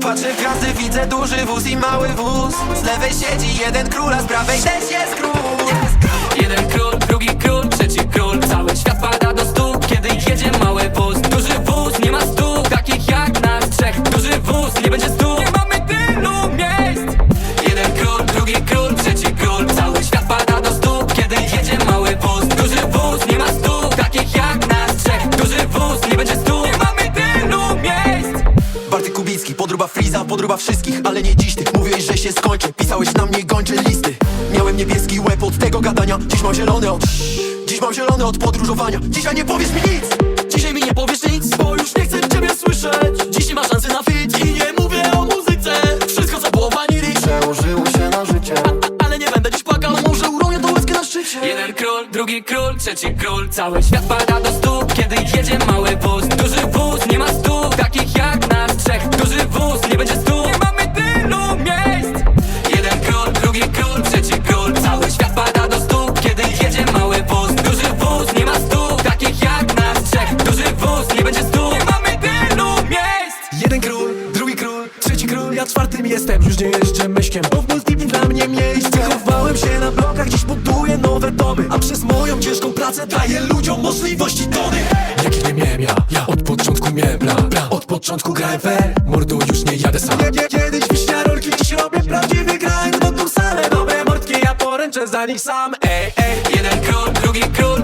Patrzę w gwiazdy, widzę duży wóz i mały wóz. Z lewej siedzi jeden król, a z prawej też jest król podruba wszystkich Ale nie dziś. Tych, mówiłeś, że się skończy. Pisałeś na mnie gończe listy. Miałem niebieski łeb od tego gadania. Dziś mam zielony od... Dziś mam zielony od podróżowania. Dzisiaj nie powiesz mi nic. Dzisiaj mi nie powiesz nic, bo już nie chcę ciebie słyszeć. Dziś nie ma szansy na fit i nie mówię o muzyce. Wszystko co było wanili Przełożyło się na życie. A, Ale nie będę dziś płakał, może uronię tą łezkę na szczycie. Jeden król, drugi król, trzeci król. Cały świat pada do stóp, kiedy jedzie mały wóz. Duży wóz, nie ma stóp, takich jak czwartym jestem, już nie jeżdżę myszkiem Bo w multipli dla mnie miejsce. Chowałem się na blokach, dziś buduję nowe domy. A przez moją ciężką pracę daję ludziom możliwości tony. Jakich nie miałem ja, ja od początku miałem plan, plan. Od początku grałem fair, mordu już nie jadę sam. Nie, nie, Kiedyś wiśnia rolki, dziś robię prawdziwy grind. Bo tu same dobre mordki, ja poręczę za nich sam. Ej, ej, Jeden król, drugi król,